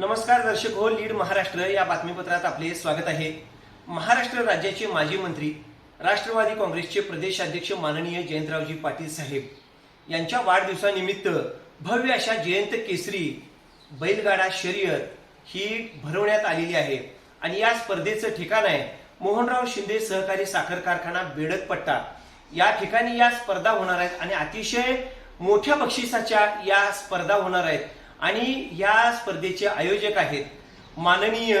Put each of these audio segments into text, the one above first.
नमस्कार दर्शक हो लीड महाराष्ट्र या बातमीपत्रात आपले स्वागत आहे. महाराष्ट्र राज्याचे माजी मंत्री राष्ट्रवादी काँग्रेसचे प्रदेशाध्यक्ष माननीय जयंतरावजी पाटील साहेब यांच्या वाढदिवसानिमित्त भव्य अशा जयंत केसरी बैलगाडा शर्यत ही भरवण्यात आलेली आहे. आणि या स्पर्धेचं ठिकाण आहे मोहनराव शिंदे सहकारी साखर कारखाना बेडकपट्टा. या ठिकाणी या स्पर्धा होणार आहेत आणि अतिशय मोठ्या बक्षिसाच्या या स्पर्धा होणार आहेत. आणि या स्पर्धेचे आयोजक आहेत माननीय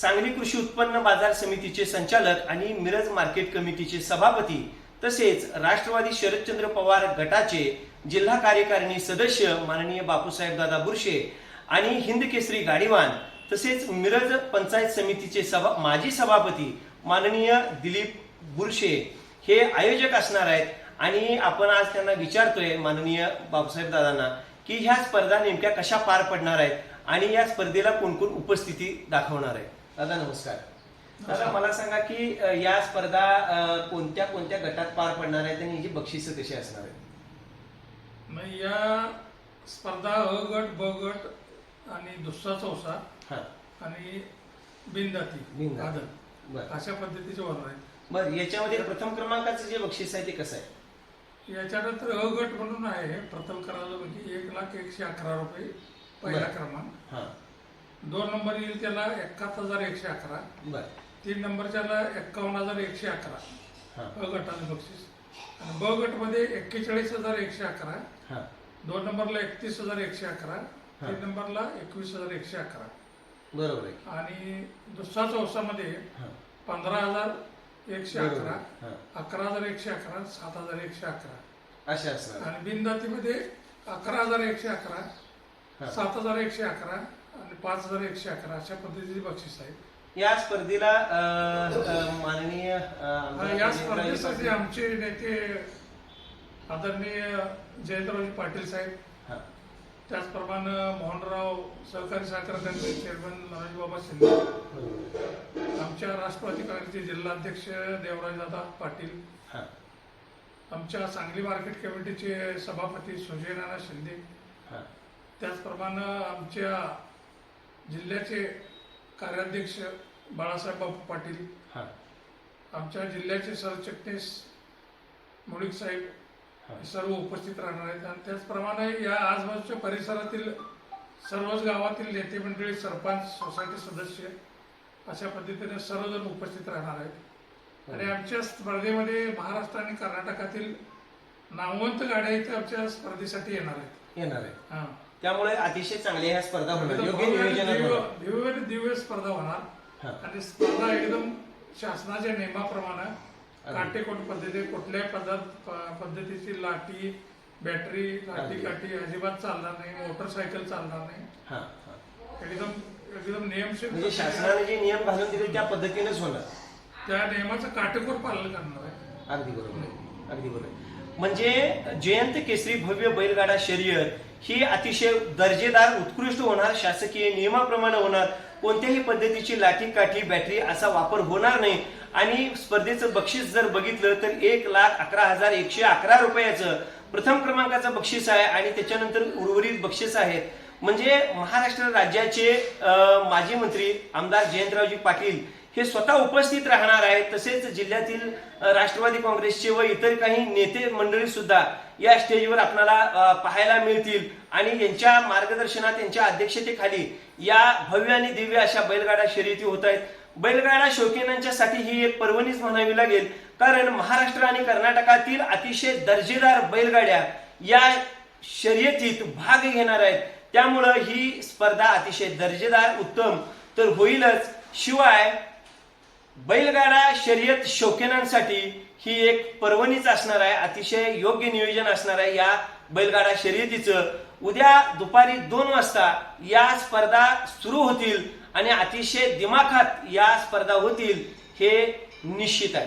सांगली कृषी उत्पन्न बाजार समितीचे संचालक आणि मिरज मार्केट कमिटीचे सभापती तसेच राष्ट्रवादी शरदचंद्र पवार गटाचे जिल्हा कार्यकारिणी सदस्य माननीय बापूसाहेब दादा बुरशे आणि हिंद केसरी गाडीवान तसेच मिरज पंचायत समितीचे सभा माजी सभापती माननीय दिलीप बुरशे हे आयोजक असणार आहेत. आणि आपण आज त्यांना विचारतोय माननीय बापूसाहेब दादांना की ह्या स्पर्धा नेमक्या कशा पार पडणार आहेत आणि या स्पर्धेला कोण कोण उपस्थिती दाखवणार आहे? दादा नमस्कार. दादा मला सांगा की या स्पर्धा कोणत्या कोणत्या गटात पार पडणार आहेत आणि याची बक्षिसं कशी असणार आहेत? या स्पर्धा अ गट ब गट आणि दुसरा चौसा हा. आणि बिनदाती बिनदाती. अशा पद्धतीचे वर्ग आहेत. बरं याच्यामध्ये प्रथम क्रमांकाचं जे बक्षीस आहे ते कसं आहे? याच्यानंतर अ गट म्हणून आहे. प्रथम म्हणजे एक लाख एकशे अकरा रुपये पहिला बरं. क्रमांक. हा. दोन नंबर येईल त्याला एकाहत्तर हजार एकशे अकरा. बर. तीन नंबरच्याला एक्कावन्न हजार एकशे अकरा. हा. अ गटाचं बक्षीस. आणि ब गटमध्ये एक्केचाळीस हजार एकशे अकरा. हा. दोन नंबरला एकतीस हजार एकशे अकरा. हा. तीन नंबरला एकवीस हजार एकशे अकरा. बरोबर आहे. आणि दुसरा चौसामध्ये हा. पंधरा हजार एकशे अकरा. अकरा हजार एकशे अकरा सात हजार एकशे अकरा. अशा असणार. आणि बिनदातीमध्ये अकरा हजार एकशे. अकरा सात हजार एकशे अकरा आणि पाच हजार एकशे अकरा अशा पद्धतीचे बक्षीस आहेत या स्पर्धेला अ, अ, माननीय अ, आमदार या स्पर्धेसाठी आमचे नेते आदरणीय जयंतरावजी पाटील साहेब त्याचप्रमाणे मोहनराव सहकारी साखर कारखान्याचे चेअरमन मनोजबाबा शिंदे. आमच्या राष्ट्रवादी काँग्रेसचे जिल्हाध्यक्ष देवराजदादा पाटील आमच्या सांगली मार्केट कमिटीचे सभापती सुजय नाना शिंदे त्याचप्रमाणे आमच्या जिल्ह्याचे कार्याध्यक्ष बाळासाहेब बापू पाटील आमच्या जिल्ह्याचे सरचिटणीस मुळीक साहेब सर्व उपस्थित राहणार आहेत. आणि त्याचप्रमाणे या आजबाजूच्या परिसरातील सर्वच गावातील नेते मंडळी सरपंच सोसायटी सदस्य अशा पद्धतीने सर्वजण उपस्थित राहणार आहेत. आणि आमच्या स्पर्धेमध्ये महाराष्ट्र आणि कर्नाटकातील नामवंत गाड्या इथे आमच्या स्पर्धेसाठी येणार आहेत. येणार आहे हा. त्यामुळे अतिशय चांगल्या ह्या स्पर्धा होणार. दिव्य स्पर्धा होणार. हा. आणि स्पर्धा एकदम शासनाच्या नियमाप्रमाणे काटेकोट पद्धती कुठल्याही पद्धत पद्धतीची लाठी बॅटरी लाठी. काठी अजिबात चालणार नाही मोटरसायकल चालणार नाही. एकदम एकदम नियमशीर म्हणजे शासनाने जे नियम घालून दिले त्या पद्धतीनेच होणार. त्या नियमाचं काटेकोर पालन करणार आहे. अगदी बरोबर. अगदी बरोबर. म्हणजे जयंत केसरी भव्य बैलगाडा शर्यत ही अतिशय दर्जेदार उत्कृष्ट होणार शासकीय नियमाप्रमाणे होणार. कोणत्याही पद्धतीची लाठी काठी बॅटरी असा वापर होणार नाही. आणि स्पर्धेचं बक्षीस जर बघितलं तर एक लाख अकरा हजार एकशे अकरा रुपयाचं प्रथम क्रमांकाचं बक्षीस आहे आणि त्याच्यानंतर उर्वरित बक्षीस आहेत म्हणजे महाराष्ट्र राज्याचे माजी मंत्री आमदार जयंतरावजी पाटील हे स्वतः उपस्थित राहणार आहेत. तसेच जिल्ह्यातील राष्ट्रवादी काँग्रेसचे व इतर काही नेते मंडळी सुद्धा या स्टेजवर आपल्याला पाहायला मिळतील. आणि यांच्या मार्गदर्शनात यांच्या अध्यक्षतेखाली या भव्य आणि दिव्य अशा बैलगाडा शर्यती होत आहेत. बैलगाडा शौकीनांच्यासाठी ही एक पर्वणीच म्हणावी लागेल. कारण महाराष्ट्र आणि कर्नाटकातील अतिशय दर्जेदार बैलगाड्या या शर्यतीत भाग घेणार आहेत. त्यामुळं ही स्पर्धा अतिशय दर्जेदार उत्तम. तर होईलच. शिवाय बैलगाडा शर्यत शौकीनांसाठी ही एक पर्वणीच असणार आहे अतिशय योग्य नियोजन असणार आहे या बैलगाडा शर्यतीचं. उद्या दुपारी दोन वाजता या स्पर्धा सुरू होतील आणि अतिशय दिमाखात या स्पर्धा होतील हे निश्चित आहे.